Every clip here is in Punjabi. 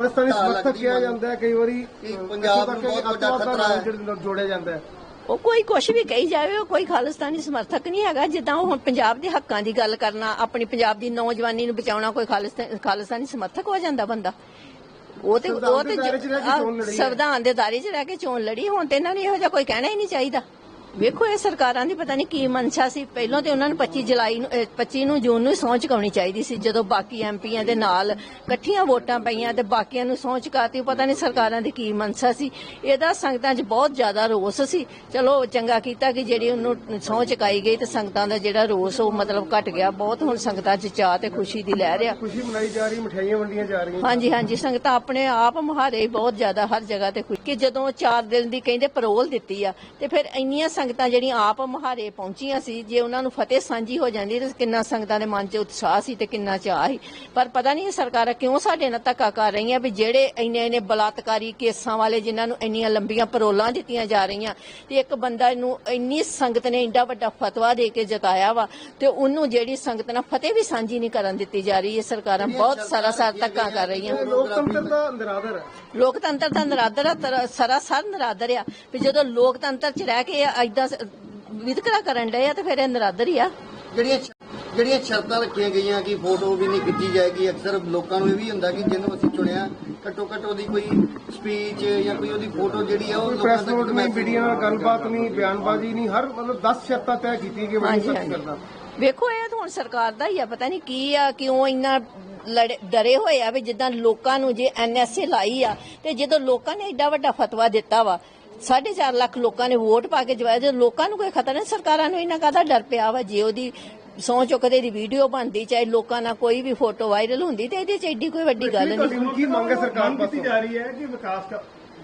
ਖਾਲਿਸਤਾਨੀ ਢਾਹ ਸਮਰਥਕ ਕਿਹਾ ਜਾਂਦਾ ਹੈ ਕਈ ਵਾਰੀ ਪੰਜਾਬ ਨੂੰ ਬਹੁਤ ਵੱਡਾ ਖਤਰਾ ਹੈ। ਨਾਮ ਜਿਹੜੇ ਨਾਲ ਜੋੜਿਆ ਜਾਂਦਾ ਹੈ ਉਹ ਕੋਈ ਕੁਛ ਵੀ ਕਹੀ ਜਾਵੇ ਉਹ ਕੋਈ ਖਾਲਿਸਤਾਨੀ ਸਮਰਥਕ ਨਹੀਂ ਹੈਗਾ ਜਿੱਦਾਂ ਉਹ ਹੁਣ ਪੰਜਾਬ ਦੇ ਹੱਕਾਂ ਦੀ ਗੱਲ ਕਰਨਾ ਆਪਣੀ ਪੰਜਾਬ ਦੀ ਨੌਜਵਾਨੀ ਨੂੰ ਬਚਾਉਣਾ ਕੋਈ ਖਾਲਿਸਤਾਨੀ ਸਮਰਥਕ ਹੋ ਜਾਂਦਾ ਬੰਦਾ ਉਹ ਤੇ ਉਹ ਸੰਵਿਧਾਨ ਤੇ। ਸੰਵਿਧਾਨ ਦੇ ਦਾਇਰੇ 'ਚ ਰਹਿ ਕੇ ਚੋਣ ਲੜੀ ਹੁਣ ਤੇ ਇਹਨਾਂ ਨੂੰ ਇਹੋ ਜਿਹਾ ਕੋਈ ਕਹਿਣਾ ਹੀ ਨਹੀਂ ਚਾਹੀਦਾ ਵੇਖੋ ਇਹ ਸਰਕਾਰਾਂ ਦੀ ਪਤਾ ਨਹੀਂ ਕੀ ਮਨਸ਼ਾ ਸੀ। ਪਹਿਲਾਂ ਤੇ ਉਹਨਾਂ ਨੂੰ 25 ਜੁਲਾਈ ਨੂੰ ਅਹ 25 ਨੂੰ ਜੂਨ ਨੂੰ ਸਹੁੰ ਚੁਕਾਉਣੀ ਚਾਹੀਦੀ ਸੀ ਜਦੋਂ ਬਾਕੀ ਐਮਪੀਆਂ ਦੇ ਨਾਲ ਇਕੱਠੀਆਂ ਵੋਟਾਂ ਪਈਆਂ ਤੇ ਬਾਕੀਆਂ ਨੂੰ ਸਹੁੰ ਚੁਕਾਤੀ ਪਤਾ ਨਹੀਂ ਸਰਕਾਰਾਂ ਦੀ ਕੀ ਮਨਸ਼ਾ ਸੀ। ਇਹਦਾ ਸੰਗਤਾਂ 'ਚ ਬਹੁਤ ਜ਼ਿਆਦਾ ਰੋਸ ਸੀ। ਚਲੋ ਚੰਗਾ ਕੀਤਾ ਕਿ ਜਿਹੜੀ ਉਹਨੂੰ ਸਹੁੰ ਚੁਕਾਈ ਗਈ ਤੇ ਸੰਗਤਾਂ ਦਾ ਜਿਹੜਾ ਰੋਸ ਉਹ ਮਤਲਬ ਘਟ ਗਿਆ। ਬਹੁਤ ਹੁਣ ਸੰਗਤਾਂ 'ਚ ਚਾਹ ਤੇ ਖੁਸ਼ੀ ਦੀ ਲਹਿਰ ਆ। ਖੁਸ਼ੀ ਮਨਾਈ ਜਾ ਰਹੀ ਮਠਿਆਈਆਂ ਵੰਡੀਆਂ ਜਾ ਰਹੀਆਂ। ਹਾਂਜੀ ਹਾਂਜੀ ਸੰਗਤਾਂ ਆਪਣੇ ਆਪ ਮੁਹਾਰੇ ਬਹੁਤ ਜ਼ਿਆਦਾ ਹਰ ਜਗ੍ਹਾ ਤੇ ਖੁਸ਼। ਕਿ ਜਦੋਂ 4 ਦਿਨ ਦੀ ਕਹਿੰਦੇ ਪਰੋਲ ਦਿੱਤੀ ਆ ਤੇ ਫਿਰ ਇੰਨੀਆਂ ਸੰਗਤਾਂ ਜਿਹੜੀਆਂ ਆਪ ਮੁਹਾਰੇ ਪਹੁੰਚੀਆਂ ਸੀ ਜੇ ਉਹਨਾਂ ਨੂੰ ਫਤਿਹ ਸਾਂਝੀ ਹੋ ਜਾਂਦੀ ਤੇ ਕਿੰਨਾ ਸੰਗਤਾਂ ਦੇ ਮਨ 'ਚ ਉਤਸ਼ਾਹ ਸੀ ਤੇ ਕਿੰਨਾ ਚਾਹ ਸੀ। ਪਰ ਪਤਾ ਨਹੀਂ ਸਰਕਾਰਾਂ ਕਿਉਂ ਸਾਡੇ ਨਾਲ ਧੱਕਾ ਕਰ ਰਹੀਆਂ ਵੀ ਜਿਹੜੇ ਇੰਨੇ ਇੰਨੇ ਬਲਾਤਕਾਰੀ ਕੇਸਾਂ ਵਾਲੇ ਜਿਨ੍ਹਾਂ ਨੂੰ ਇੰਨੀਆਂ ਲੰਬੀਆਂ ਪਰੋਲਾਂ ਦਿੱਤੀਆਂ ਜਾ ਰਹੀਆਂ ਤੇ ਇੱਕ ਬੰਦਾ ਨੂੰ ਇੰਨੀ ਸੰਗਤ ਨੇ ਇੰਡਾ ਵੱਡਾ ਫਤਵਾ ਦੇ ਕੇ ਜਤਾਇਆ ਵਾ ਤੇ ਉਹਨੂੰ ਜਿਹੜੀ ਸੰਗਤ ਨਾਲ ਫਤਿਹ ਵੀ ਸਾਂਝੀ ਨਹੀਂ ਕਰਨ ਦਿੱਤੀ ਜਾ ਰਹੀ ਇਹ ਸਰਕਾਰਾਂ ਬਹੁਤ ਸਾਰਾ ਸਾਰ ਧੱਕਾ ਕਰ ਰਹੀਆਂ। ਲੋਕਤੰਤਰ ਦਾ ਨਿਰਾਦਰ ਹੈ। ਲੋਕਤੰਤਰ ਦਾ ਨਰਾਦਰ ਸਰਾਸਰ ਨਰਾਦਰ ਆ ਵੀ ਜਦੋਂ ਲੋਕਤੰਤਰ ਚ ਰਹਿ ਕੇ ਐਦਾਂ ਵਿਤਕਰਾ ਕਰਨ ਡਏ ਆ ਤੇ ਫਿਰ ਇਹ ਨਰਾਦਰ ਹੀ ਆ। ਜਿਹੜੀਆਂ ਜਿਹੜੀਆਂ ਸ਼ਰਤਾਂ ਰੱਖੀਆਂ ਗਈਆਂ ਕਿ ਫੋਟੋ ਵੀ ਨਹੀਂ ਖਿੱਚੀ ਜਾਏਗੀ ਅਕਸਰ ਲੋਕਾਂ ਨੂੰ ਇਹ ਵੀ ਹੁੰਦਾ ਕਿ ਜਿਹਨੂੰ ਅਸੀਂ ਚੁਣਿਆ ਘੱਟੋ ਘੱਟ ਉਹਦੀ ਕੋਈ ਸਪੀਚ ਜਾਂ ਕੋਈ ਉਹਦੀ ਫੋਟੋ ਜਿਹੜੀ ਆ ਉਹ ਲੋਕਾਂ ਪ੍ਰੈਸ ਤੱਕ ਨਹੀਂ ਵੀਡੀਓ ਨਾਲ ਗੱਲਬਾਤ ਨਹੀਂ ਬਿਆਨਬਾਜ਼ੀ ਨਹੀਂ ਹਰ ਮਤਲਬ 10 ਸ਼ਰਤਾਂ ਤੈਅ ਕੀਤੀ ਕਿ ਮੈਂ ਸੱਚ ਕਰਦਾ ਵੇਖੋ ਇਹ ਤਾਂ ਹੁਣ ਸਰਕਾਰ ਦਾ ਹੀ ਆ ਪਤਾ ਨਹੀਂ ਕੀ ਆ ਕਿਉਂ ਇੰਨਾ ਲੜੇ- ਡਰੇ ਹੋਏ ਆ ਵੀ ਜਿੱਦਾਂ ਲੋਕਾਂ ਨੂੰ ਜੇ ਐਨਐਸਏ ਲਾਈ ਆ ਤੇ ਜਦੋਂ ਲੋਕਾਂ ਨੇ ਏਡਾ ਵੱਡਾ ਫਤਵਾ ਦਿੱਤਾ ਵਾ 4.5 ਲੱਖ ਲੋਕਾਂ ਨੇ ਵੋਟ ਪਾ ਕੇ ਜਵਾਇਆ ਜੇ ਲੋਕਾਂ ਨੂੰ ਕੋਈ ਖਤਰਾ ਨਹੀਂ ਸਰਕਾਰਾਂ ਨੂੰ ਇਹਨਾਂ ਕਾਹਦਾ ਡਰ ਪਿਆ ਵਾ? ਜੇ ਉਹਦੀ ਸੌ ਚੁੱਕਦੇ ਦੀ ਵੀਡੀਓ ਬਣਦੀ ਚਾਹੇ ਲੋਕਾਂ ਨਾਲ ਕੋਈ ਵੀ ਫੋਟੋ ਵਾਇਰਲ ਹੁੰਦੀ ਤੇ ਇਹਦੇ ਚ ਏਡੀ ਕੋਈ ਵੱਡੀ ਗੱਲ ਨਹੀਂ। ਕੀ ਮੰਗ ਹੈ ਸਰਕਾਰ ਕੀਤੀ ਪਾਸੋਂ? ਜਾ ਰਹੀ ਹੈ ਕਿ ਵਿਕਾਸ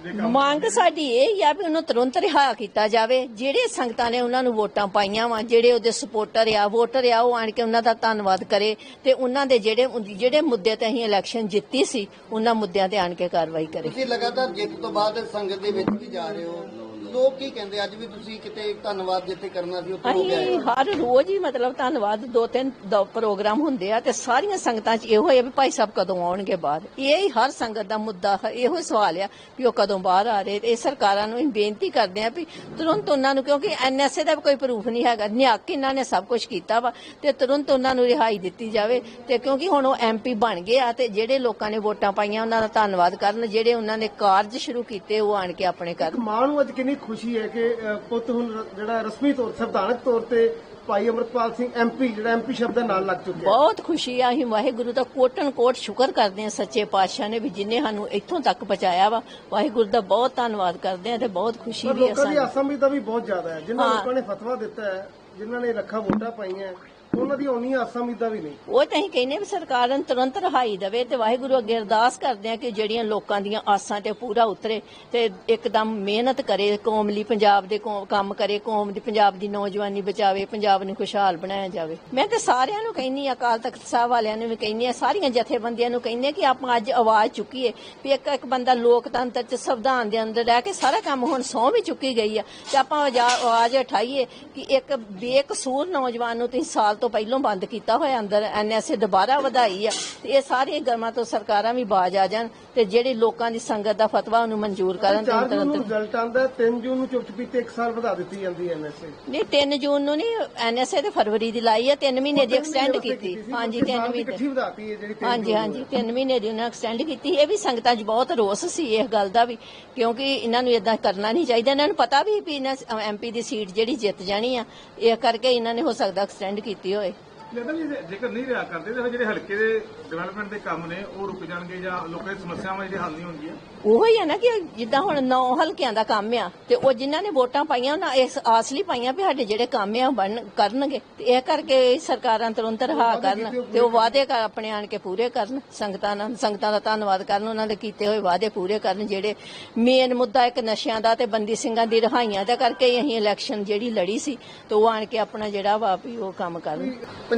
ਮੰਗ ਸਾਡੀ ਇਹ ਆ ਵੀ ਉਹਨੂੰ ਤੁਰੰਤ ਰਿਹਾ ਕੀਤਾ ਜਾਵੇ। ਜਿਹੜੇ ਸੰਗਤਾਂ ਨੇ ਉਹਨਾਂ ਨੂੰ ਵੋਟਾਂ ਪਾਈਆਂ ਵਾ, ਜਿਹੜੇ ਉਹਦੇ ਸਪੋਰਟਰ ਆ ਵੋਟਰ ਆ, ਉਹ ਆਣ ਕੇ ਉਹਨਾਂ ਦਾ ਧੰਨਵਾਦ ਕਰੇ ਤੇ ਉਹਨਾਂ ਦੇ ਜਿਹੜੇ ਜਿਹੜੇ ਮੁੱਦੇ ਤੇ ਅਸੀਂ ਇਲੈਕਸ਼ਨ ਜਿੱਤੀ ਸੀ, ਉਹਨਾਂ ਮੁੱਦਿਆਂ ਤੇ ਆਣ ਕੇ ਕਾਰਵਾਈ ਕਰੇ। ਤੁਸੀਂ ਲਗਾਤਾਰ ਜਿੱਤ ਤੋਂ ਬਾਅਦ ਸੰਗਤ ਦੇ ਵਿੱਚ ਵੀ ਜਾ ਰਹੇ ਹੋ। ਲੋਕ ਕੀ ਕਹਿੰਦੇ? ਅੱਜ ਵੀ ਤੁਸੀਂ ਕਿਤੇ ਧੰਨਵਾਦ ਜਿੱਥੇ ਕਰਨਾ ਸੀ ਉੱਥੇ ਹੋ ਗਿਆ ਅਸੀਂ ਹਰ ਰੋਜ਼ ਹੀ ਮਤਲਬ ਧੰਨਵਾਦ ਦੋ ਤਿੰਨ ਦ- ਪ੍ਰੋਗਰਾਮ ਹੁੰਦੇ ਆ ਤੇ ਸਾਰੀਆਂ ਸੰਗਤਾਂ 'ਚ ਇਹੋ ਹੈ ਵੀ ਭਾਈ ਸਾਹਿਬ ਕਦੋਂ ਆਉਣਗੇ ਬਾਹਰ? ਇਹ ਹੀ ਹਰ ਸੰਗਤ ਦਾ ਮੁੱਦਾ ਹੈ ਇਹੋ ਹੀ ਸਵਾਲ ਆ ਵੀ ਉਹ ਕਦੋਂ ਬਾਹਰ ਆ ਰਹੇ। ਇਹ ਸਰਕਾਰਾਂ ਨੂੰ ਅਸੀਂ ਬੇਨਤੀ ਕਰਦੇ ਆ ਵੀ ਤੁਰੰਤ ਉਹਨਾਂ ਨੂੰ ਕਿਉਂਕਿ ਐਨਐਸਏ ਦਾ ਵੀ ਕੋਈ ਪ੍ਰੂਫ ਨਹੀਂ ਹੈਗਾ। ਨਿਹੱਕ ਇਹਨਾਂ ਨੇ ਸਭ ਕੁਝ ਕੀਤਾ ਵਾ ਤੇ ਤੁਰੰਤ ਉਹਨਾਂ ਨੂੰ ਰਿਹਾਈ ਦਿੱਤੀ ਜਾਵੇ ਤੇ ਕਿਉਂਕਿ ਹੁਣ ਉਹ ਐਮਪੀ ਬਣ ਗਏ ਆ ਤੇ ਜਿਹੜੇ ਲੋਕਾਂ ਨੇ ਵੋਟਾਂ ਪਾਈਆਂ ਉਹਨਾਂ ਦਾ ਧੰਨਵਾਦ ਕਰਨ ਜਿਹੜੇ ਉਹਨਾਂ ਨੇ ਕਾਰਜ ਸ਼ੁਰੂ ਕੀਤੇ ਉਹ ਆਣ ਕੇ ਆਪਣੇ ਕਰਨ ਮਾਂ ਨੂੰ ਅੱਜ ਕਿੰਨੀ ਖੁਸ਼ੀ ਹੈ ਕਿ ਪੁੱਤ ਹੁਣ ਜਿਹੜਾ ਰਸਮੀ ਤੌਰ ਸੰਵਿਧਾਨਕ ਤੌਰ ਤੇ ਭਾਈ ਅਮਰਪਾਲ ਸਿੰਘ ਐਮਪੀ ਜਿਹੜਾ ਐਮਪੀ ਸ਼ਬਦ ਦੇ ਨਾਲ ਲੱਗ ਚੁੱਕਿਆ ਬਹੁਤ ਖੁਸ਼ੀ ਆ ਅਸੀਂ ਵਾਹਿਗੁਰੂ ਦਾ ਕੋਟਨ ਕੋਟ ਸ਼ੁਕਰ ਕਰਦੇ ਹਾਂ ਸੱਚੇ ਪਾਤਸ਼ਾਹ ਨੇ ਵੀ ਜਿਨੇ ਸਾਨੂੰ ਇੱਥੋਂ ਤੱਕ ਪਹੁੰਚਾਇਆ ਵਾ। ਵਾਹਿਗੁਰੂ ਦਾ ਬਹੁਤ ਧੰਨਵਾਦ ਕਰਦੇ ਹਾਂ ਤੇ ਬਹੁਤ ਖੁਸ਼ੀ ਵੀ ਹੈ ਲੋਕਾਂ ਦੀ ਅਸਮਝਦਾ ਵੀ ਬਹੁਤ ਜ਼ਿਆਦਾ ਹੈ। ਜਿਨ੍ਹਾਂ। ਲੋਕਾਂ ਨੇ ਫਤਵਾ ਦਿੱਤਾ ਹੈ ਜਿਨ੍ਹਾਂ ਨੇ ਲੱਖਾਂ ਵੋਟਾਂ ਪਾਈਆਂ ਉਹਨਾਂ ਦੀ ਉਨੀ ਅਸਮਝਦਾ ਵੀ ਨਹੀਂ। ਉਹ ਤਾਂ ਅਸੀਂ ਕਹਿੰਦੇ ਵੀ ਸਰਕਾਰ ਨੂੰ ਤੁਰੰਤ ਰਹਾਈ ਦੇਵੇ ਤੇ ਵਾਹਿਗੁਰੂ ਅੱਗੇ ਅਰਦਾਸ ਕਰਦੇ ਆ ਕਿ ਜਿਹੜੀਆਂ ਲੋਕਾਂ ਦੀਆਂ ਆਸਾਂ ਤੇ ਪੂਰਾ ਉਤਰੇ ਤੇ ਇੱਕਦਮ ਮਿਹਨਤ ਕਰੇ, ਕੌਮ ਲਈ ਪੰਜਾਬ ਦੇ ਕੌਮ- ਕੰਮ ਕਰੇ, ਕੌਮ ਦੀ ਪੰਜਾਬ ਦੀ ਨੌਜਵਾਨੀ ਬਚਾਵੇ, ਪੰਜਾਬ ਨੂੰ ਖੁਸ਼ਹਾਲ ਬਣਾਇਆ ਜਾਵੇ। ਮੈਂ ਤੇ ਸਾਰਿਆਂ ਨੂੰ ਕਹਿੰਨੀ ਆ ਅਕਾਲ ਤਖਤ ਸਾਹਿਬ ਵਾਲਿਆਂ ਨੂੰ ਵੀ ਕਹਿੰਨੀ ਆ ਸਾਰੀਆਂ ਜਥੇਬੰਦੀਆਂ ਨੂੰ ਕਹਿੰਨੀ ਆ ਕਿ ਆਪਾਂ ਅੱਜ ਆਵਾਜ਼ ਚੁੱਕੀਏ ਵੀ ਇੱਕ ਇੱਕ ਬੰਦਾ ਲੋਕਤੰਤਰ ਚ ਸੰਵਿਧਾਨ ਦੇ ਅੰਦਰ ਰਹਿ ਕੇ ਸਾਰਾ ਕੰਮ ਹੁਣ ਸਹੁੰ ਵੀ ਚੁੱਕੀ ਗਈ ਆ ਤੇ ਆਪਾਂ ਆਜਾ- ਆਵਾਜ਼ ਉਠਾਈਏ ਕਿ ਇੱਕ ਬੇਕਸੂਰ ਨੌਜਵਾਨ ਨੂੰ ਤੁਸੀਂ ਸਾਲ ਤੋਂ ਪਹਿਲਾਂ ਬੰਦ ਕੀਤਾ ਹੋਇਆ ਅੰਦਰ ਐਨਐਸਏ ਦੁਬਾਰਾ ਵਧਾਈ ਆ। ਤੇ ਇਹ ਸਾਰੀਆਂ ਗਰਮਾਂ ਤੋਂ ਸਰਕਾਰਾਂ ਵੀ ਬਾਜ ਆ ਜਾਣ ਤੇ ਜਿਹੜੇ ਲੋਕਾਂ ਦੀ ਸੰਗਤ ਦਾ ਫਤਵਾ ਉਹਨੂੰ ਮਨਜ਼ੂਰ ਕਰਨ ਤੇ 4 ਜੂਨ ਨੂੰ ਰਿਜ਼ਲਟ ਆਉਂਦਾ 3 ਜੂਨ ਨੂੰ ਚੁੱਪ ਚਪੀਤੇ 1 ਸਾਲ ਵਧਾ ਦਿੱਤੀ ਜਾਂਦੀ ਹੈ ਐਨਐਸਏ ਨਹੀਂ 3 ਜੂਨ ਨੂੰ ਨਹੀਂ ਐਨਐਸਏ ਤੇ ਫਰਵਰੀ ਦੀ ਲਾਈ ਆ 3 ਮਹੀਨੇ ਦੀ ਐਕਸਟੈਂਡ ਕੀਤੀ। ਹਾਂਜੀ 3 ਮਹੀਨੇ। ਇਕੱਠੀ ਵਧਾਤੀ ਹੈ ਜਿਹੜੀ 3 ਹਾਂਜੀ ਹਾਂਜੀ 3 ਮਹੀਨੇ ਦੀ ਉਹਨਾਂ ਐਕਸਟੈਂਡ ਕੀਤੀ। ਇਹ ਵੀ ਸੰਗਤਾਂ 'ਚ ਬਹੁਤ ਰੋਸ ਸੀ ਇਸ ਗੱਲ ਦਾ ਵੀ ਕਿਉਂਕਿ ਇਹਨਾਂ ਨੂੰ ਇਦਾਂ ਕਰਨਾ ਨਹੀਂ ਚਾਹੀਦਾ। ਇਹਨਾਂ ਨੂੰ ਪਤਾ ਵੀ ਵੀ ਐਮਪੀ ਦੀ ਸੀਟ ਜਿਹੜੀ ਜਿੱਤ ਜਾਣੀ ਆ ਇਹ ਕਰਕੇ ਇਹਨਾਂ ਨੇ ਹੋ ਸਕਦਾ ਐਕਸਟੈਂਡ ਕੀਤੀ ਹੋਏ ਲੱਗਦਾ ਜੇ- ਜੇਕਰ ਨਹੀਂ ਰਿਹਾ ਕਰਦੇ ਤਾਂ ਜਿਹੜੇ ਹਲਕੇ ਦੇ ਡਿਵੈਲਪਮੈਂਟ ਦੇ ਕੰਮ ਨੇ ਉਹ ਰੁਕ ਜਾਣਗੇ ਜਾਂ ਲੋਕਾਂ ਦੀ ਸਮੱਸਿਆਵਾਂ ਜਿਹੜੀਆਂ ਹੱਲ ਨਹੀਂ ਹੋਣਗੀਆਂ ਉਹੋ ਹੀ ਆ ਨਾ ਕਿ ਜਿੱਦਾਂ ਹੁਣ ਨੌ ਹਲਕਿਆਂ ਦਾ ਕੰਮ ਆ ਤੇ ਉਹ ਜਿਨ੍ਹਾਂ ਨੇ ਵੋਟਾਂ ਪਾਈਆਂ ਉਹਨਾਂ ਇਸ ਆਸ ਲਈ ਪਾਈਆਂ ਵੀ ਸਾਡੇ ਜਿਹੜੇ ਕੰਮ ਆ ਉਹ ਬਣ ਕਰਨਗੇ। ਤੇ ਇਹ ਕਰਕੇ ਸਰਕਾਰਾਂ ਤੁਰੰਤ ਰਹਾ ਕਰਨ ਤੇ ਉਹ ਵਾਅਦੇ ਆਪਣੇ ਆਣ ਕੇ ਪੂਰੇ ਕਰਨ। ਸੰਗਤਾਂ ਨਾਲ ਸੰਗਤਾਂ ਦਾ ਧੰਨਵਾਦ ਕਰਨ ਉਹਨਾਂ ਦੇ ਕੀਤੇ ਹੋਏ ਵਾਅਦੇ ਪੂਰੇ ਕਰਨ ਜਿਹੜੇ ਮੇਨ ਮੁੱਦਾ ਇੱਕ ਨਸ਼ਿਆਂ ਦਾ ਤੇ ਬੰਦੀ ਸਿੰਘਾਂ ਦੀ ਰਿਹਾਈਆਂ ਦਾ ਕਰਕੇ ਹੀ ਅਸੀਂ ਇਲੈਕਸ਼ਨ ਜਿਹੜੀ ਲੜੀ ਸੀ ਤੇ ਉਹ ਆਣ ਕੇ ਆਪਣਾ ਜਿਹੜਾ ਵਾ ਵੀ ਉਹ ਕੰਮ ਕਰਨ।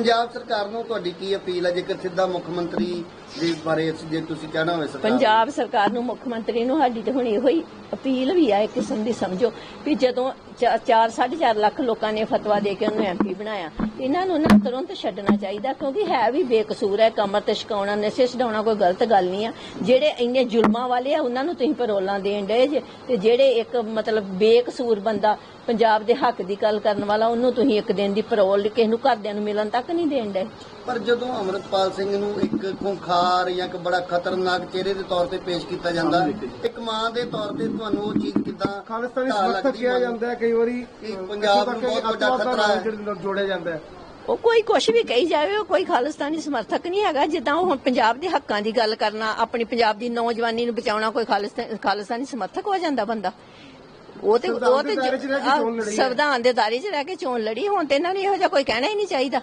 ਪੰਜਾਬ ਸਰਕਾਰ ਨੂੰ ਤੁਹਾਡੀ ਕੀ ਅਪੀਲ ਹੈ? ਜੇਕਰ ਸਿੱਧਾ ਮੁੱਖ ਮੰਤਰੀ ਦੇ ਬਾਰੇ ਜੇ ਤੁਸੀਂ ਕਹਿਣਾ ਹੋਵੇ ਸਰਕਾਰ ਪੰਜਾਬ ਸਰਕਾਰ ਨੂੰ, ਮੁੱਖ ਮੰਤਰੀ ਨੂੰ ਸਾਡੀ ਤੇ ਹੁਣ ਇਹੋ ਹੀ ਅਪੀਲ ਵੀ ਆ ਇੱਕ ਕਿਸਮ ਦੀ ਸਮਝੋ ਵੀ ਜਦੋਂ 4 4.5 ਲੱਖ ਲੋਕਾਂ ਨੇ ਫਤਵਾ ਦੇ ਕੇ ਉਹਨੂੰ ਐਮਪੀ ਬਣਾਇਆ, ਇਹਨਾਂ ਨੂੰ ਨਾ ਤੁਰੰਤ ਛੱਡਣਾ ਚਾਹੀਦਾ ਕਿਉਂਕਿ ਹੈ ਵੀ ਬੇਕਸੂਰ ਹੈ ਕਮਰ ਤੇ ਛਕਾਉਣਾ, ਨਸ਼ੇ ਛਡਾਉਣਾ ਕੋਈ ਗਲਤ ਗੱਲ ਨਹੀਂ ਆ। ਜਿਹੜੇ ਇੰਨੇ ਜ਼ੁਲਮਾਂ ਵਾਲੇ ਆ, ਉਹਨਾਂ ਨੂੰ ਤੁਸੀਂ ਪਰੋਲਾਂ ਦੇਣ ਡਏ ਜੇ ਤੇ ਜਿਹੜੇ ਇੱਕ ਮਤਲਬ ਬੇਕਸੂਰ ਬੰਦਾ ਪੰਜਾਬ ਦੇ ਹੱਕ ਦੀ ਗੱਲ ਕਰਨ ਵਾਲਾ, ਉਹਨੂੰ ਤੁਸੀਂ ਇੱਕ ਦਿਨ ਦੀ ਪਰੋਲ ਕਿਸੇ ਨੂੰ ਘਰਦਿਆਂ ਨੂੰ ਮਿਲਣ ਤੱਕ ਨਹੀਂ ਦੇਣ ਡਏ। ਪਰ ਜਦੋਂ ਅਮਰਪਾਲ ਸਿੰਘ ਨੂੰ ਇੱਕ ਖੁੰਖਾਰ ਜਾਂ ਇੱਕ ਬੜਾ ਖਤਰਨਾਕ ਚਿਹਰੇ ਦੇ ਤੌਰ ਤੇ ਪੇਸ਼ ਕੀਤਾ ਜਾਂਦਾ ਇੱਕ ਮਾਂ ਦੇ ਤੌਰ ਤੇ ਤੁਹਾਨੂੰ ਉਹ ਚੀਜ਼ ਕਿਦਾਂ ਖਾਲਿਸਤਾਨੀ ਸਮਰਥਕ ਕਿਹਾ ਜਾਂਦਾ ਹੈ ਕਈ ਵਾਰੀ ਪੰਜਾਬ ਨੂੰ ਬਹੁਤ ਵੱਡਾ ਖਤਰਾ ਹੈ। ਨਾਲ ਜਿਹੜੇ ਨਾਲ ਜੋੜਿਆ ਜਾਂਦਾ ਹੈ। ਉਹ ਕੋਈ ਕੁਛ ਵੀ ਕਹੀ ਜਾਵੇ ਉਹ ਕੋਈ ਖਾਲਿਸਤਾਨੀ ਸਮਰਥਕ ਨਹੀਂ ਹੈਗਾ। ਜਿੱਦਾਂ ਉਹ ਹੁਣ ਪੰਜਾਬ ਦੇ ਹੱਕਾਂ ਦੀ ਗੱਲ ਕਰਨਾ ਆਪਣੀ ਪੰਜਾਬ ਦੀ ਨੌਜਵਾਨੀ ਨੂੰ ਬਚਾਉਣਾ ਕੋਈ ਖਾਲਿਸਤਾਨੀ ਸਮਰਥਕ ਹੋ ਜਾਂਦਾ ਬੰਦਾ। ਉਹ ਤੇ ਉਹ ਸੰਵਿਧਾਨ ਦੇ ਤੇ। ਸੰਵਿਧਾਨ ਦੇ ਦਾਇਰੇ 'ਚ ਰਹਿ ਕੇ ਚੋਣ ਲੜੀ ਹੁਣ ਤੇ ਇਹਨਾਂ ਨੂੰ ਇਹੋ ਜਿਹਾ ਕੋਈ ਕਹਿਣਾ ਹੀ ਨਹੀਂ ਚਾਹੀਦਾ।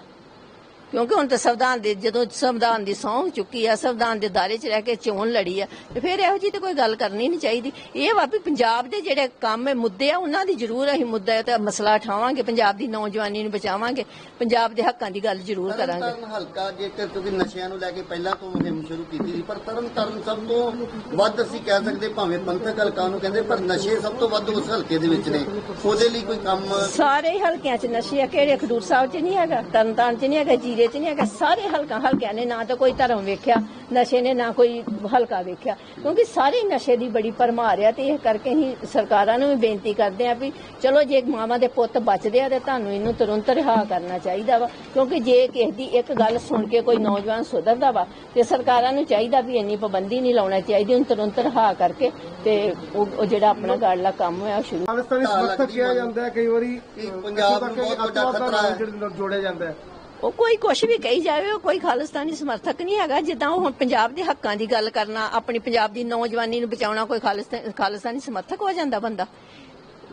ਕਿਉਂਕਿ ਹੁਣ ਤਾਂ ਸੰਵਿਧਾਨ ਦੇ ਜਦੋਂ ਸੰਵਿਧਾਨ ਦੀ ਸਹੁੰ ਚੁੱਕੀ ਆ ਸੰਵਿਧਾਨ ਦੇ ਦਾਇਰੇ 'ਚ ਰਹਿ ਕੇ ਚੋਣ ਲੜੀ ਆ ਤੇ ਫਿਰ ਇਹੋ ਜਿਹੀ ਤੇ ਕੋਈ ਗੱਲ ਕਰਨੀ ਨਹੀਂ ਚਾਹੀਦੀ। ਇਹ ਵਾ ਵੀ ਪੰਜਾਬ ਦੇ ਜਿਹੜੇ ਕੰਮ ਹੈ ਮੁੱਦੇ ਆ ਉਹਨਾਂ ਦੀ ਜ਼ਰੂਰ ਅਸੀਂ ਮੁੱਦਾ ਤੇ ਮਸਲਾ ਉਠਾਵਾਂਗੇ ਪੰਜਾਬ ਦੀ ਨੌਜਵਾਨੀ ਨੂੰ ਬਚਾਵਾਂਗੇ ਪੰਜਾਬ ਦੇ ਹੱਕਾਂ ਦੀ ਗੱਲ ਜ਼ਰੂਰ ਕਰਾਂਗੇ। ਤਰਨਤਾਰਨ ਹਲਕਾ ਜੇਕਰ ਤੁਸੀਂ ਨਸ਼ਿਆਂ ਨੂੰ ਲੈ ਕੇ ਪਹਿਲਾਂ ਤੋਂ ਮੁਹਿੰਮ ਸ਼ੁਰੂ ਕੀਤੀ ਸੀ ਪਰ ਤਰਨਤਾਰਨ ਸਭ ਤੋਂ ਵੱਧ ਅਸੀਂ ਕਹਿ ਸਕਦੇ ਭਾਵੇਂ ਪੰਥਕ ਹਲਕਾ ਨੂੰ ਕਹਿੰਦੇ ਪਰ ਨਸ਼ੇ ਸਭ ਤੋਂ ਵੱਧ ਉਸ ਹਲਕੇ ਦੇ ਵਿੱਚ ਨੇ। ਉਹਦੇ ਲਈ ਕੋਈ ਕੰਮ ਸਾਰੇ ਹਲਕਿਆਂ 'ਚ ਨਸ਼ੇ ਆ ਕਿਹੜੇ ਖਡੂਰ ਸਾਹਿਬ 'ਚ ਨਹੀਂ ਹੈਗਾ ਤਰਨਤਾਰਨ 'ਚ ਨਹੀਂ ਹੈਗਾ ਜੀਰੇ 'ਚ ਨਹੀਂ ਹੈਗਾ ਸਾਰੇ ਹਲਕਾ ਹਲਕਿਆਂ ਨੇ ਨਾ ਤਾਂ ਕੋਈ ਧਰਮ ਵੇਖਿਆ ਨਸ਼ੇ ਨੇ ਨਾ ਕੋਈ ਹਲਕਾ ਵੇਖਿਆ। ਕਿਉਂਕਿ ਸਾਰੇ ਨਸ਼ੇ ਦੀ ਬੜੀ ਭਰਮਾਰ ਆ ਤੇ ਇਹ ਕਰਕੇ ਹੀ ਸਰਕਾਰਾਂ ਨੂੰ ਵੀ ਬੇਨਤੀ ਕਰਦੇ ਆ ਵੀ ਚਲੋ ਜੇ ਮਾਵਾਂ ਦੇ ਪੁੱਤ ਬਚਦੇ ਆ ਤੇ ਤੁਹਾਨੂੰ ਇਹਨੂੰ ਤੁਰੰਤ ਰਿਹਾ ਕਰਨਾ ਚਾਹੀਦਾ ਵਾ। ਕਿਉਂਕਿ ਜੇ ਕਿਸੇ ਦੀ ਇੱਕ ਗੱਲ ਸੁਣ ਕੇ ਕੋਈ ਨੌਜਵਾਨ ਸੁਧਰਦਾ ਵਾ ਤੇ ਸਰਕਾਰਾਂ ਨੂੰ ਚਾਹੀਦਾ ਵੀ ਇੰਨੀ ਪਾਬੰਦੀ ਨਹੀਂ ਲਾਉਣਾ ਚਾਹੀਦੀ ਉਹਨੂੰ ਤੁਰੰਤ ਰਿਹਾ ਕਰਕੇ ਤੇ ਉਹ ਜਿਹੜਾ ਆਪਣਾ ਗਾੜਲਾ ਕੰਮ ਹੈ ਉਹ ਸ਼ੁਰੂ ਖਾਲਿਸਤਾਨੀ ਤਾਂ ਸਮਰਥਕ ਕਿਹਾ ਜਾਂਦਾ ਹੈ ਕਈ ਵਾਰੀ ਪੰਜਾਬ ਨੂੰ ਬਹੁਤ ਵੱਡਾ ਖਤਰਾ ਹੈ। ਜਿਹੜੇ ਨਾਲ ਜੋੜਿਆ ਜਾਂਦਾ ਹੈ। ਉਹ ਕੋਈ ਕੁਛ ਵੀ ਕਹੀ ਜਾਵੇ ਉਹ ਕੋਈ ਖਾਲਿਸਤਾਨੀ ਸਮਰਥਕ ਨਹੀਂ ਹੈਗਾ। ਜਿੱਦਾਂ ਉਹ ਹੁਣ ਪੰਜਾਬ ਦੇ ਹੱਕਾਂ ਦੀ ਗੱਲ ਕਰਨਾ ਆਪਣੀ ਪੰਜਾਬ ਦੀ ਨੌਜਵਾਨੀ ਨੂੰ ਬਚਾਉਣਾ ਕੋਈ ਖਾਲਿਸਤਾ- ਖਾਲਿਸਤਾਨੀ ਸਮਰਥਕ ਹੋ ਜਾਂਦਾ ਬੰਦਾ।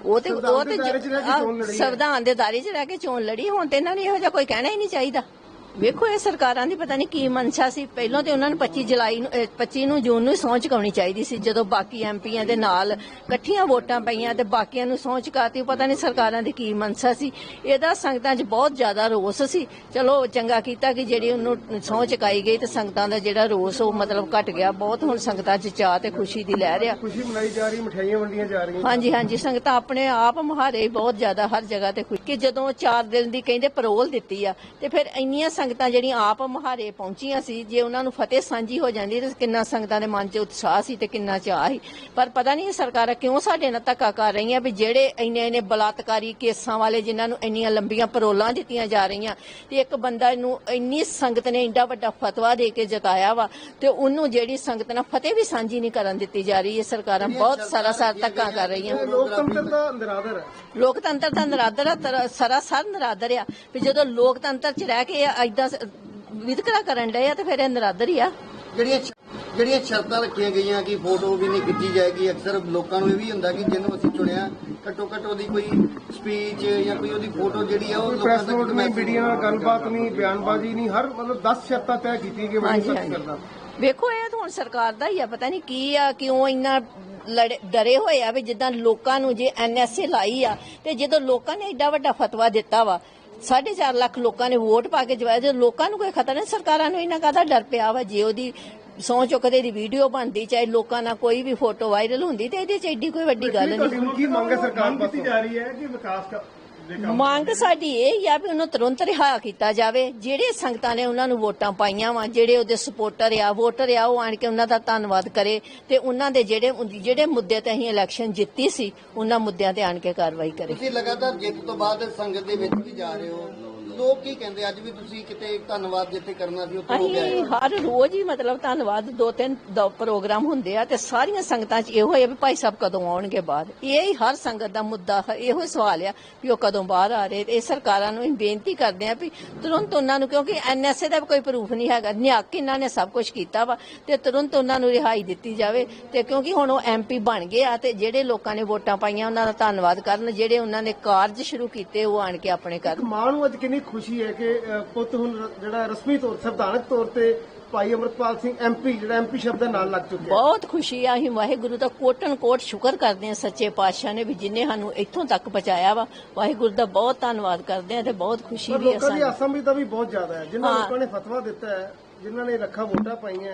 ਉਹ ਤੇ ਉਹ ਤੇ। ਸੰਵਿਧਾਨ ਦੇ ਦਾਇਰੇ 'ਚ ਰਹਿ ਕੇ ਚੋਣ ਲੜੀ ਹੁਣ ਤੇ ਇਹਨਾਂ ਨੂੰ ਇਹੋ ਜਿਹਾ ਕੋਈ ਕਹਿਣਾ ਹੀ ਨਹੀਂ ਚਾਹੀਦਾ। ਵੇਖੋ ਇਹ ਸਰਕਾਰਾਂ ਦੀ ਪਤਾ ਨਹੀਂ ਕੀ ਮਨਸ਼ਾ ਸੀ। ਪਹਿਲਾਂ ਤੇ ਉਹਨਾਂ ਨੂੰ 25 ਜੁਲਾਈ ਨੂੰ ਅਹ 25 ਨੂੰ ਜੂਨ ਨੂੰ ਸਹੁੰ ਚੁਕਾਉਣੀ ਚਾਹੀਦੀ ਸੀ ਜਦੋਂ ਬਾਕੀ ਐਮਪੀਆਂ ਦੇ ਨਾਲ ਇਕੱਠੀਆਂ ਵੋਟਾਂ ਪਈਆਂ ਤੇ ਬਾਕੀਆਂ ਨੂੰ ਸਹੁੰ ਚੁਕਾਤੀ ਪਤਾ ਨਹੀਂ ਸਰਕਾਰਾਂ ਦੀ ਕੀ ਮਨਸ਼ਾ ਸੀ। ਇਹਦਾ ਸੰਗਤਾਂ 'ਚ ਬਹੁਤ ਜ਼ਿਆਦਾ ਰੋਸ ਸੀ। ਚਲੋ ਚੰਗਾ ਕੀਤਾ ਕਿ ਜਿਹੜੀ ਉਹਨੂੰ ਸਹੁੰ ਚੁਕਾਈ ਗਈ ਤੇ ਸੰਗਤਾਂ ਦਾ ਜਿਹੜਾ ਰੋਸ ਉਹ ਮਤਲਬ ਘਟ ਗਿਆ। ਬਹੁਤ ਹੁਣ ਸੰਗਤਾਂ 'ਚ ਚਾਹ ਤੇ ਖੁਸ਼ੀ ਦੀ ਲਹਿਰ ਆ। ਖੁਸ਼ੀ ਮਨਾਈ ਜਾ ਰਹੀ ਮਠਿਆਈਆਂ ਵੰਡੀਆਂ ਜਾ ਰਹੀਆਂ। ਹਾਂਜੀ ਹਾਂਜੀ ਸੰਗਤਾਂ ਆਪਣੇ ਆਪ ਮੁਹਾਰੇ ਬਹੁਤ ਜ਼ਿਆਦਾ ਹਰ ਜਗ੍ਹਾ ਤੇ ਖੁਸ਼। ਕਿ ਜਦੋਂ 4 ਦਿਨ ਦੀ ਕਹਿੰਦੇ ਪਰੋਲ ਦਿੱਤੀ ਆ ਤੇ ਫਿਰ ਇੰਨੀਆਂ ਸੰਗਤਾਂ ਜਿਹੜੀਆਂ ਆਪ ਮੁਹਾਰੇ ਪਹੁੰਚੀਆਂ ਸੀ ਜੇ ਉਹਨਾਂ ਨੂੰ ਫਤਿਹ ਸਾਂਝੀ ਹੋ ਜਾਂਦੀ ਤੇ ਕਿੰਨਾ ਸੰਗਤਾਂ ਦੇ ਮਨ 'ਚ ਉਤਸ਼ਾਹ ਸੀ ਤੇ ਕਿੰਨਾ ਚਾਹ ਸੀ। ਪਰ ਪਤਾ ਨਹੀਂ ਸਰਕਾਰਾਂ ਕਿਉਂ ਸਾਡੇ ਨਾਲ ਧੱਕਾ ਕਰ ਰਹੀਆਂ ਵੀ ਜਿਹੜੇ ਇੰਨੇ ਇੰਨੇ ਬਲਾਤਕਾਰੀ ਕੇਸਾਂ ਵਾਲੇ ਜਿਨ੍ਹਾਂ ਨੂੰ ਇੰਨੀਆਂ ਲੰਬੀਆਂ ਪਰੋਲਾਂ ਦਿੱਤੀਆਂ ਜਾ ਰਹੀਆਂ ਤੇ ਇੱਕ ਬੰਦਾ ਨੂੰ ਇੰਨੀ ਸੰਗਤ ਨੇ ਇੰਡਾ ਵੱਡਾ ਫਤਵਾ ਦੇ ਕੇ ਜਤਾਇਆ ਵਾ ਤੇ ਉਹਨੂੰ ਜਿਹੜੀ ਸੰਗਤ ਨਾਲ ਫਤਿਹ ਵੀ ਸਾਂਝੀ ਨਹੀਂ ਕਰਨ ਦਿੱਤੀ ਜਾ ਰਹੀ ਇਹ ਸਰਕਾਰਾਂ ਬਹੁਤ ਸਾਰਾ ਸਾਰ ਧੱਕਾ ਕਰ ਰਹੀਆਂ। ਲੋਕਤੰਤਰ ਦਾ ਨਿਰਾਦਰ ਹੈ। ਲੋਕਤੰਤਰ ਦਾ ਨਰਾਦਰ ਸਰਾਸਰ ਨਰਾਦਰ ਆ ਵੀ ਜਦੋਂ ਲੋਕਤੰਤਰ ਚ ਰਹਿ ਕੇ ਐਦਾਂ ਵਿਤਕਰਾ ਕਰਨ ਡਏ ਆ ਤੇ ਫਿਰ ਇਹ ਨਰਾਦਰ ਹੀ ਆ। ਜਿਹੜੀਆਂ ਜਿਹੜੀਆਂ ਸ਼ਰਤਾਂ ਰੱਖੀਆਂ ਗਈਆਂ ਕਿ ਫੋਟੋ ਵੀ ਨਹੀਂ ਖਿੱਚੀ ਜਾਏਗੀ ਅਕਸਰ ਲੋਕਾਂ ਨੂੰ ਇਹ ਵੀ ਹੁੰਦਾ ਕਿ ਜਿਹਨੂੰ ਅਸੀਂ ਚੁਣਿਆ ਘੱਟੋ ਘੱਟ ਉਹਦੀ ਕੋਈ ਸਪੀਚ ਜਾਂ ਕੋਈ ਉਹਦੀ ਫੋਟੋ ਜਿਹੜੀ ਆ ਉਹ ਲੋਕਾਂ ਪ੍ਰੈਸ ਤੱਕ ਨੋਟ ਨਹੀਂ ਮੀਡੀਆ ਨਾਲ ਗੱਲਬਾਤ ਨਹੀਂ ਬਿਆਨਬਾਜ਼ੀ ਨਹੀਂ ਹਰ ਮਤਲਬ 10 ਸ਼ਰਤਾਂ ਤੈਅ ਕੀਤੀ ਕਿ ਮੈਂ ਹਾਂਜੀ ਸੱਚ ਹਾਂਜੀ। ਕਰਦਾ ਵੇਖੋ ਇਹ ਤਾਂ ਹੁਣ ਸਰਕਾਰ ਦਾ ਹੀ ਆ ਪਤਾ ਨਹੀਂ ਕੀ ਆ ਕਿਉਂ ਇੰਨਾ ਲੜੇ- ਡਰੇ ਹੋਏ ਆ ਵੀ ਜਿੱਦਾਂ ਲੋਕਾਂ ਨੂੰ ਜੇ ਐਨਐਸਏ ਲਾਈ ਆ ਤੇ ਜਦੋਂ ਲੋਕਾਂ ਨੇ ਐਡਾ ਵੱਡਾ ਫਤਵਾ ਦਿੱਤਾ ਵਾ 4.5 ਲੱਖ ਲੋਕਾਂ ਨੇ ਵੋਟ ਪਾ ਕੇ ਜਵਾਇਆ। ਜੇ ਲੋਕਾਂ ਨੂੰ ਕੋਈ ਖਤਰਾ ਨਹੀਂ ਸਰਕਾਰਾਂ ਨੂੰ ਇਹਨਾਂ ਕਾਹਦਾ ਡਰ ਪਿਆ ਵਾ? ਜੇ ਉਹਦੀ ਸਹੁੰ ਚੁੱਕਦੇ ਦੀ ਵੀਡੀਓ ਬਣਦੀ ਚਾਹੇ ਲੋਕਾਂ ਨਾਲ ਕੋਈ ਵੀ ਫੋਟੋ ਵਾਇਰਲ ਹੁੰਦੀ ਤੇ ਇਹਦੇ ਚ ਐਡੀ ਕੋਈ ਵੱਡੀ ਗੱਲ ਨਹੀਂ। ਕੀ ਮੰਗ ਸਰਕਾਰ ਮੰਗ ਕੀਤੀ ਪਾਸੋਂ? ਜਾ ਰਹੀ ਹੈ ਕਿ ਵਿਕਾਸ ਮੰਗ ਸਾਡੀ ਇਹ ਆ ਵੀ ਉਹਨੂੰ ਤੁਰੰਤ ਰਿਹਾ ਕੀਤਾ ਜਾਵੇ। ਜਿਹੜੇ ਸੰਗਤਾਂ ਨੇ ਉਹਨਾਂ ਨੂੰ ਵੋਟਾਂ ਪਾਈਆਂ ਵਾ, ਜਿਹੜੇ ਉਹਦੇ ਸਪੋਰਟਰ ਆ ਵੋਟਰ ਆ, ਉਹ ਆਣ ਕੇ ਉਹਨਾਂ ਦਾ ਧੰਨਵਾਦ ਕਰੇ ਤੇ ਉਹਨਾਂ ਦੇ ਜਿਹੜੇ ਜਿਹੜੇ ਮੁੱਦੇ ਤੇ ਅਸੀਂ ਇਲੈਕਸ਼ਨ ਜਿੱਤੀ ਸੀ, ਉਹਨਾਂ ਮੁੱਦਿਆਂ ਤੇ ਆਣ ਕੇ ਕਾਰਵਾਈ ਕਰੇ। ਤੁਸੀਂ ਲਗਾਤਾਰ ਜਿੱਤ ਤੋਂ ਬਾਅਦ ਸੰਗਤ ਦੇ ਵਿੱਚ ਵੀ ਜਾ ਰਹੇ ਹੋ। ਲੋਕ ਕੀ ਕਹਿੰਦੇ? ਅੱਜ ਵੀ ਤੁਸੀਂ ਕਿਤੇ ਧੰਨਵਾਦ ਜਿੱਥੇ ਕਰਨਾ ਸੀ ਉੱਥੇ ਹੋ ਗਿਆ ਅਸੀਂ ਹੈ। ਹਰ ਰੋਜ਼ ਹੀ ਮਤਲਬ ਧੰਨਵਾਦ ਦੋ ਤਿੰਨ ਦੋ ਪ੍ਰੋਗਰਾਮ ਹੁੰਦੇ ਆ ਤੇ ਸਾਰੀਆਂ ਸੰਗਤਾਂ 'ਚ ਇਹੋ ਹੈ ਵੀ ਭਾਈ ਸਾਹਿਬ ਕਦੋਂ ਆਉਣਗੇ ਬਾਹਰ? ਇਹ ਹੀ ਹਰ ਸੰਗਤ ਦਾ ਮੁੱਦਾ ਹੈ, ਇਹੋ ਹੀ ਸਵਾਲ ਆ ਵੀ ਉਹ ਕਦੋਂ ਬਾਹਰ ਆ ਰਹੇ? ਇਹ ਸਰਕਾਰਾਂ ਨੂੰ ਅਸੀਂ ਬੇਨਤੀ ਕਰਦੇ ਆ ਵੀ ਤੁਰੰਤ ਉਹਨਾਂ ਨੂੰ ਕਿਉਂਕਿ ਐਨਐਸਏ ਦਾ ਵੀ ਕੋਈ ਪ੍ਰੂਫ ਨਹੀਂ ਹੈਗਾ। ਨਿਹੱਕ ਇਹਨਾਂ ਨੇ ਸਭ ਕੁਝ ਕੀਤਾ ਵਾ ਤੇ ਤੁਰੰਤ ਉਹਨਾਂ ਨੂੰ ਰਿਹਾਈ ਦਿੱਤੀ ਜਾਵੇ ਤੇ ਕਿਉਂਕਿ ਹੁਣ ਉਹ ਐਮਪੀ ਬਣ ਗਏ ਆ ਤੇ ਜਿਹੜੇ ਲੋਕਾਂ ਨੇ ਵੋਟਾਂ ਪਾਈਆਂ ਉਹਨਾਂ ਦਾ ਧੰਨਵਾਦ ਕਰਨ। ਜਿਹੜੇ ਉਹਨਾਂ ਨੇ ਕਾਰਜ ਸ਼ੁਰੂ ਕੀਤੇ ਉਹ ਆਣ ਕੇ ਆਪਣੇ ਕਰਨ ਮਾਂ ਨੂੰ ਅੱਜ ਕਿੰਨੀ ਖੁਸ਼ੀ ਹੈ ਕਿ ਪੁੱਤ ਹੁਣ ਜਿਹੜਾ ਰਸਮੀ ਤੌਰ ਸੰਵਿਧਾਨਕ ਤੌਰ ਤੇ ਭਾਈ ਅਮਰਪਾਲ ਸਿੰਘ ਐਮਪੀ ਜਿਹੜਾ ਐਮਪੀ ਸ਼ਬਦ ਦੇ ਨਾਲ ਲੱਗ ਚੁੱਕਿਆ ਬਹੁਤ ਖੁਸ਼ੀ ਆ ਅਸੀਂ ਵਾਹਿਗੁਰੂ ਦਾ ਕੋਟਨ ਕੋਟ ਸ਼ੁਕਰ ਕਰਦੇ ਹਾਂ ਸੱਚੇ ਪਾਤਸ਼ਾਹ ਨੇ ਵੀ ਜਿਨੇ ਸਾਨੂੰ ਇੱਥੋਂ ਤੱਕ ਪਹੁੰਚਾਇਆ ਵਾ। ਵਾਹਿਗੁਰੂ ਦਾ ਬਹੁਤ ਧੰਨਵਾਦ ਕਰਦੇ ਹਾਂ ਤੇ ਬਹੁਤ ਖੁਸ਼ੀ ਵੀ ਹੈ ਲੋਕਾਂ ਦੀ ਆਸਾਂ ਵੀ ਤਾਂ ਵੀ ਬਹੁਤ ਜ਼ਿਆਦਾ ਹੈ। ਜਿਨ੍ਹਾਂ। ਲੋਕਾਂ ਨੇ ਫਤਵਾ ਦਿੱਤਾ ਹੈ ਜਿਨ੍ਹਾਂ ਨੇ ਲੱਖਾਂ ਵੋਟਾਂ ਪਾਈਆਂ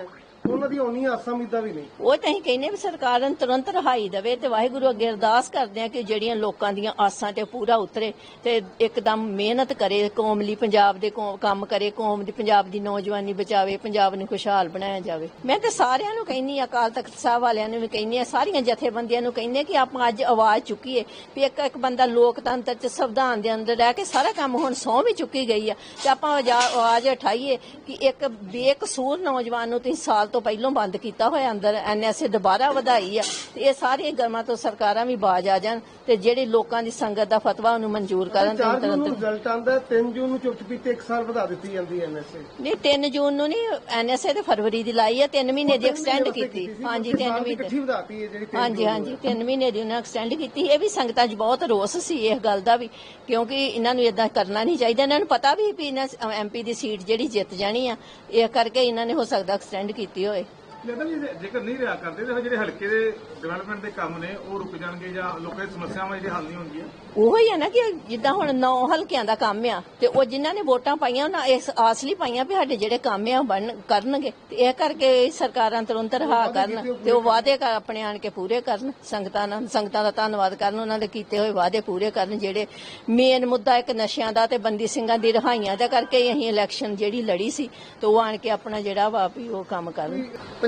ਉਹਨਾਂ ਦੀ ਉਨੀਆਂ ਆਸਾਂ ਉਮੀਦਾਂ ਵੀ ਨਹੀਂ। ਉਹ ਤਾਂ ਅਸੀਂ ਕਹਿੰਦੇ ਵੀ ਸਰਕਾਰ ਨੂੰ ਤੁਰੰਤ ਰਹਾਈ ਦੇਵੇ ਤੇ ਵਾਹਿਗੁਰੂ ਅੱਗੇ ਅਰਦਾਸ ਕਰਦੇ ਆ ਕਿ ਜਿਹੜੀਆਂ ਲੋਕਾਂ ਦੀਆਂ ਆਸਾਂ ਤੇ ਪੂਰਾ ਉਤਰੇ ਤੇ ਇੱਕਦਮ ਮਿਹਨਤ ਕਰੇ, ਕੌਮ ਲਈ ਪੰਜਾਬ ਦੇ ਕੌਮ- ਕੰਮ ਕਰੇ, ਕੌਮ ਦੀ ਪੰਜਾਬ ਦੀ ਨੌਜਵਾਨੀ ਬਚਾਵੇ, ਪੰਜਾਬ ਨੂੰ ਖੁਸ਼ਹਾਲ ਬਣਾਇਆ ਜਾਵੇ। ਮੈਂ ਤੇ ਸਾਰਿਆਂ ਨੂੰ ਕਹਿੰਨੀ ਆ ਅਕਾਲ ਤਖਤ ਸਾਹਿਬ ਵਾਲਿਆਂ ਨੂੰ ਵੀ ਕਹਿੰਨੀ ਆ ਸਾਰੀਆਂ ਜਥੇਬੰਦੀਆਂ ਨੂੰ ਕਹਿੰਨੀ ਆ ਕਿ ਆਪਾਂ ਅੱਜ ਆਵਾਜ਼ ਚੁੱਕੀਏ ਵੀ ਇੱਕ ਇੱਕ ਬੰਦਾ ਲੋਕਤੰਤਰ ਚ ਸੰਵਿਧਾਨ ਦੇ ਅੰਦਰ ਰਹਿ ਕੇ ਸਾਰਾ ਕੰਮ ਹੁਣ ਸਹੁੰ ਵੀ ਚੁੱਕੀ ਗਈ ਆ ਤੇ ਆਪਾਂ ਆਜਾ- ਆਵਾਜ਼ ਉਠਾਈਏ ਕਿ ਇੱਕ ਬੇਕਸੂਰ ਨੌਜਵਾਨ ਨੂੰ ਤੁਸੀਂ ਸਾਲ ਤੋਂ ਪਹਿਲਾਂ ਬੰਦ ਕੀਤਾ ਹੋਇਆ ਅੰਦਰ ਐਨਐਸਏ ਦੁਬਾਰਾ ਵਧਾਈ ਆ। ਤੇ ਇਹ ਸਾਰੀਆਂ ਗਰਮਾਂ ਤੋਂ ਸਰਕਾਰਾਂ ਵੀ ਬਾਜ ਆ ਜਾਣ ਤੇ ਜਿਹੜੇ ਲੋਕਾਂ ਦੀ ਸੰਗਤ ਦਾ ਫਤਵਾ ਉਹਨੂੰ ਮਨਜ਼ੂਰ ਕਰਨ ਤੇ 4 ਜੂਨ ਨੂੰ ਤੁਰੰਤ ਰਿਜ਼ਲਟ ਆਂਦਾ 3 ਜੂਨ ਨੂੰ ਚੁੱਪ ਚਪੀਤੇ 1 ਸਾਲ ਵਧਾ ਦਿੱਤੀ ਜਾਂਦੀ ਹੈ ਐਨਐਸਏ। ਨਹੀਂ 3 ਜੂਨ ਨੂੰ ਨਹੀਂ ਐਨਐਸਏ ਤੇ ਫਰਵਰੀ ਦੀ ਲਾਈ ਆ 3 ਮਹੀਨੇ ਦੀ ਐਕਸਟੈਂਡ ਕੀਤੀ। ਹਾਂਜੀ 3 ਮਹੀਨੇ। ਇਕੱਠੀ ਵਧਾਤੀ ਹੈ ਜਿਹੜੀ 3 ਹਾਂਜੀ ਹਾਂਜੀ 3 ਮਹੀਨੇ ਦੀ ਉਹਨਾਂ ਐਕਸਟੈਂਡ ਕੀਤੀ। ਇਹ ਵੀ ਸੰਗਤਾਂ 'ਚ ਬਹੁਤ ਰੋਸ ਸੀ ਇਸ ਗੱਲ ਦਾ ਵੀ ਕਿਉਂਕਿ ਇਹਨਾਂ ਨੂੰ ਇਦਾਂ ਕਰਨਾ ਨਹੀਂ ਚਾਹੀਦਾ। ਇਹਨਾਂ ਨੂੰ ਪਤਾ ਵੀ ਵੀ ਇਹਨਾਂ ਐਮਪੀ ਦੀ ਸੀਟ ਜਿਹੜੀ ਜਿੱਤ ਜਾਣੀ ਆ ਇਹ ਕਰਕੇ ਇਹਨਾਂ ਨੇ ਹੋ ਸਕਦਾ ਐਕਸਟੈਂਡ ਕੀਤੀ ਹੋਏ। ਲੱਗਦਾ ਜੇ- ਜੇਕਰ ਨਹੀਂ ਰਿਹਾ ਕਰਦੇ ਤੇ ਜਿਹੜੇ ਹਲਕੇ ਦੇ ਡਿਵੈਲਪਮੈਂਟ ਦੇ ਕੰਮ ਨੇ ਉਹ ਰੁਕ ਜਾਣਗੇ ਜਾਂ ਲੋਕਾਂ ਦੀ ਸਮੱਸਿਆਵਾਂ ਜਿਹੜੀਆਂ ਹੱਲ ਨਹੀਂ ਹੋਣਗੀਆਂ ਉਹੋ ਹੀ ਹੈ ਨਾ ਕਿ ਜਿੱਦਾਂ ਹੁਣ ਨੌ ਹਲਕਿਆਂ ਦਾ ਕੰਮ ਆ ਤੇ ਉਹ ਜਿਨ੍ਹਾਂ ਨੇ ਵੋਟਾਂ ਪਾਈਆਂ ਉਹਨਾਂ ਇਸ ਆਸ ਲਈ ਪਾਈਆਂ ਵੀ ਸਾਡੇ ਜਿਹੜੇ ਕੰਮ ਆ ਉਹ ਬਣ ਕਰਨਗੇ। ਤੇ ਇਹ ਕਰਕੇ ਸਰਕਾਰਾਂ ਤੁਰੰਤ ਰਹਾ ਕਰਨ ਤੇ ਉਹ ਵਾਅਦੇ ਕਰ ਆਪਣੇ ਆਣ ਕੇ ਪੂਰੇ ਕਰਨ ਸੰਗਤਾਂ ਨਾਲ ਸੰਗਤਾਂ ਦਾ ਧੰਨਵਾਦ ਕਰਨ ਉਹਨਾਂ ਦੇ ਕੀਤੇ ਹੋਏ ਵਾਅਦੇ ਪੂਰੇ ਕਰਨ ਜਿਹੜੇ ਮੇਨ ਮੁੱਦਾ ਇੱਕ ਨਸ਼ਿਆਂ ਦਾ ਤੇ ਬੰਦੀ ਸਿੰਘਾਂ ਦੀ ਰਿਹਾਈਆਂ ਦਾ ਕਰਕੇ ਹੀ ਅਸੀਂ ਇਲੈਕਸ਼ਨ ਜਿਹੜੀ ਲੜੀ ਸੀ ਤੇ ਉਹ ਆਣ ਕੇ ਆਪਣਾ ਜਿਹੜਾ ਵਾ ਵੀ ਉਹ ਕੰਮ ਕਰਨ।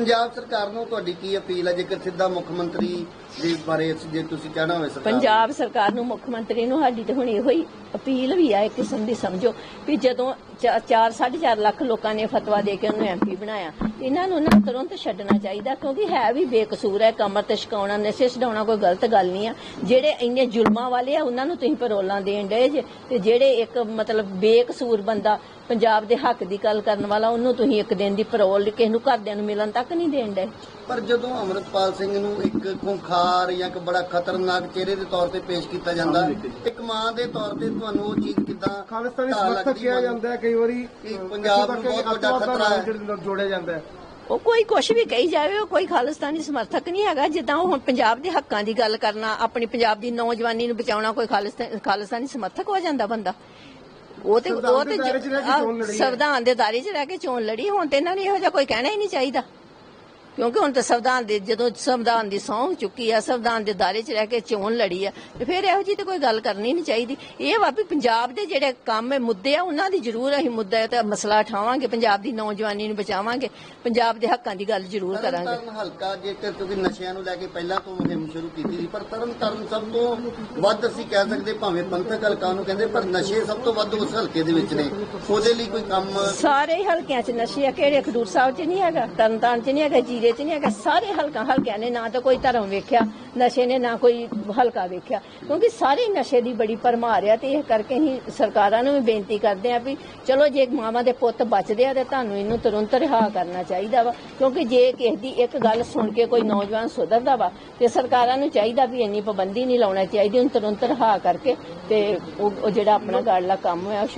ਪੰਜਾਬ ਸਰਕਾਰ ਨੂੰ ਤੁਹਾਡੀ ਕੀ ਅਪੀਲ ਹੈ? ਜੇਕਰ ਸਿੱਧਾ ਮੁੱਖ ਮੰਤਰੀ ਦੇ ਬਾਰੇ ਜੇ ਤੁਸੀਂ ਕਹਿਣਾ ਹੋਵੇ ਸਰਕਾਰ ਪੰਜਾਬ ਸਰਕਾਰ ਨੂੰ ਮੁੱਖ ਮੰਤਰੀ ਨੂੰ ਸਾਡੀ ਤੇ ਹੁਣ ਇਹੋ ਹੀ ਅਪੀਲ ਵੀ ਆ ਇੱਕ ਕਿਸਮ ਦੀ, ਸਮਝੋ, ਵੀ ਜਦੋਂ 4 4.5 ਲੱਖ ਲੋਕਾਂ ਨੇ ਫਤਵਾ ਦੇ ਕੇ ਉਹਨੂੰ ਐਮਪੀ ਬਣਾਇਆ, ਇਹਨਾਂ ਨੂੰ ਨਾ ਤੁਰੰਤ ਛੱਡਣਾ ਚਾਹੀਦਾ, ਕਿਉਂਕਿ ਹੈ ਵੀ ਬੇਕਸੂਰ ਹੈ ਕਮਰ ਤੇ ਛਕਾਉਣਾ, ਨਸ਼ੇ ਛਡਾਉਣਾ ਕੋਈ ਗਲਤ ਗੱਲ ਨਹੀਂ ਆ। ਜਿਹੜੇ ਇੰਨੇ ਜ਼ੁਲਮਾਂ ਵਾਲੇ ਆ, ਉਹਨਾਂ ਨੂੰ ਤੁਸੀਂ ਪਰੋਲਾਂ ਦੇਣ ਡਏ ਜੇ, ਤੇ ਜਿਹੜੇ ਇੱਕ ਮਤਲਬ ਬੇਕਸੂਰ ਬੰਦਾ ਪੰਜਾਬ ਦੇ ਹੱਕ ਦੀ ਗੱਲ ਕਰਨ ਵਾਲਾ, ਉਹਨੂੰ ਤੁਸੀਂ ਇੱਕ ਦਿਨ ਦੀ ਪਰੋਲ ਕਿਸੇ ਨੂੰ ਘਰਦਿਆਂ ਨੂੰ ਮਿਲਣ ਤੱਕ ਨਹੀਂ ਦੇਣ ਡਏ। ਪਰ ਜਦੋਂ ਅਮਰਪਾਲ ਸਿੰਘ ਨੂੰ ਇੱਕ ਖੁੰਖਾਰ ਜਾਂ ਇੱਕ ਬੜਾ ਖਤਰਨਾਕ ਚਿਹਰੇ ਦੇ ਤੌਰ ਤੇ ਪੇਸ਼ ਕੀਤਾ ਜਾਂਦਾ ਇੱਕ ਮਾਂ ਦੇ ਤੌਰ ਤੇ ਤੁਹਾਨੂੰ ਉਹ ਚੀਜ਼ ਕਿਦਾਂ ਖਾਲਿਸਤਾਨੀ ਸਮਰਥਕ ਕਿਹਾ ਜਾਂਦਾ ਹੈ ਕਈ ਵਾਰੀ ਪੰਜਾਬ ਨੂੰ ਬਹੁਤ ਵੱਡਾ ਖਤਰਾ ਹੈ। ਜੋੜਿਆ ਜਾਂਦਾ ਹੈ। ਉਹ ਕੋਈ ਕੁਛ ਵੀ ਕਹੀ ਜਾਵੇ ਉਹ ਕੋਈ ਖਾਲਿਸਤਾਨੀ ਸਮਰਥਕ ਨਹੀਂ ਹੈਗਾ। ਜਿੱਦਾਂ ਉਹ ਹੁਣ ਪੰਜਾਬ ਦੇ ਹੱਕਾਂ ਦੀ ਗੱਲ ਕਰਨਾ ਆਪਣੀ ਪੰਜਾਬ ਦੀ ਨੌਜਵਾਨੀ ਨੂੰ ਬਚਾਉਣਾ ਕੋਈ ਖਾਲਿਸਤਾ- ਖਾਲਿਸਤਾਨੀ ਸਮਰਥਕ ਹੋ ਜਾਂਦਾ ਬੰਦਾ। ਉਹ ਤੇ ਉਹ ਸੰਵਿਧਾਨ ਤੇ ਦੇ ਦਾਇਰੇ 'ਚ ਰਹਿ ਕੇ ਆਹ, ਚੋਣ ਲੜੀ ਹੈ। ਸੰਵਿਧਾਨ ਦੇ ਦਾਇਰੇ 'ਚ ਰਹਿ ਕੇ ਚੋਣ ਲੜੀ ਹੁਣ ਤੇ ਇਹਨਾਂ ਨੂੰ ਇਹੋ ਜਿਹਾ ਕੋਈ ਕਹਿਣਾ ਹੀ ਨਹੀਂ ਚਾਹੀਦਾ। ਕਿਉਂਕਿ ਹੁਣ ਤਾਂ ਸੰਵਿਧਾਨ ਦੇ ਜਦੋਂ ਸੰਵਿਧਾਨ ਦੀ ਸਹੁੰ ਚੁੱਕੀ ਆ ਸੰਵਿਧਾਨ ਦੇ ਦਾਇਰੇ 'ਚ ਰਹਿ ਕੇ ਚੋਣ ਲੜੀ ਆ ਤੇ ਫਿਰ ਇਹੋ ਜੀ ਤੇ ਕੋਈ ਗੱਲ ਕਰਨੀ ਨਹੀਂ ਚਾਹੀਦੀ। ਇਹ ਵਾ ਵੀ ਪੰਜਾਬ ਦੇ ਜਿਹੜੇ ਕੰਮ ਹੈ ਮੁੱਦੇ ਆ ਉਹਨਾਂ ਦੀ ਜ਼ਰੂਰ ਅਸੀਂ ਮੁੱਦਾ ਤੇ ਮਸਲਾ ਉਠਾਵਾਂਗੇ ਪੰਜਾਬ ਦੀ ਨੌਜਵਾਨੀ ਨੂੰ ਬਚਾਵਾਂਗੇ ਪੰਜਾਬ ਦੇ ਹੱਕਾਂ ਦੀ ਗੱਲ ਜ਼ਰੂਰ ਕਰਾਂਗੇ। ਤਰਨਤਾਰਨ ਹਲਕਾ ਜੇਕਰ ਕਿਉਂਕਿ ਨਸ਼ਿਆਂ ਨੂੰ ਲੈ ਕੇ ਪਹਿਲਾਂ ਤੋਂ ਮੁਹਿੰਮ ਸ਼ੁਰੂ ਕੀਤੀ ਸੀ ਪਰ ਤਰਨਤਾਰਨ ਸਭ ਤੋਂ ਵੱਧ ਅਸੀਂ ਕਹਿ ਸਕਦੇ ਭਾਵੇਂ ਪੰਥਕ ਹਲਕਾ ਨੂੰ ਕਹਿੰਦੇ ਪਰ ਨਸ਼ੇ ਸਭ ਤੋਂ ਵੱਧ ਉਸ ਹਲਕੇ ਦੇ ਵਿੱਚ ਨੇ। ਉਹਦੇ ਲਈ ਕੋਈ ਕੰਮ ਸਾਰੇ ਹੀ ਹਲਕਿਆਂ 'ਚ ਨਸ਼ੇ ਆ ਕਿਹੜੇ ਖਡੂਰ ਸਾਹਿਬ 'ਚ ਨਹੀਂ ਹੈਗਾ ਤਰਨਤਾਰਨ 'ਚ ਨਹੀਂ ਹੈਗਾ ਜੀਰੇ 'ਚ ਨਹੀਂ ਹੈਗਾ, ਸਾਰੇ ਹਲਕਾ ਹਲਕਿਆਂ ਨੇ ਨਾ ਤਾਂ ਕੋਈ ਧਰਮ ਵੇਖਿਆ, ਨਸ਼ੇ ਨੇ ਨਾ ਕੋਈ ਹਲਕਾ ਵੇਖਿਆ। ਕਿਉਂਕਿ ਸਾਰੇ ਨਸ਼ੇ ਦੀ ਬੜੀ ਭਰਮਾਰ ਆ ਤੇ ਇਹ ਕਰਕੇ ਹੀ ਸਰਕਾਰਾਂ ਨੂੰ ਵੀ ਬੇਨਤੀ ਕਰਦੇ ਆ ਵੀ ਚਲੋ ਜੇ ਮਾਵਾਂ ਦੇ ਪੁੱਤ ਬਚਦੇ ਆ ਤੇ ਤੁਹਾਨੂੰ ਇਹਨੂੰ ਤੁਰੰਤ ਰਿਹਾ ਕਰਨਾ ਚਾਹੀਦਾ ਵਾ। ਕਿਉਂਕਿ ਜੇ ਕਿਸੇ ਦੀ ਇੱਕ ਗੱਲ ਸੁਣ ਕੇ ਕੋਈ ਨੌਜਵਾਨ ਸੁਧਰਦਾ ਵਾ ਤੇ ਸਰਕਾਰਾਂ ਨੂੰ ਚਾਹੀਦਾ ਵੀ ਇੰਨੀ ਪਾਬੰਦੀ ਨਹੀਂ ਲਾਉਣਾ ਚਾਹੀਦੀ, ਉਹਨੂੰ ਤੁਰੰਤ ਰਿਹਾ ਕਰਕੇ ਤੇ ਉਹ ਉਹ ਜਿਹੜਾ ਆਪਣਾ ਦਾ ਕੰਮ ਹੋਇਆ ਉਹ ਸ਼ੁਰੂ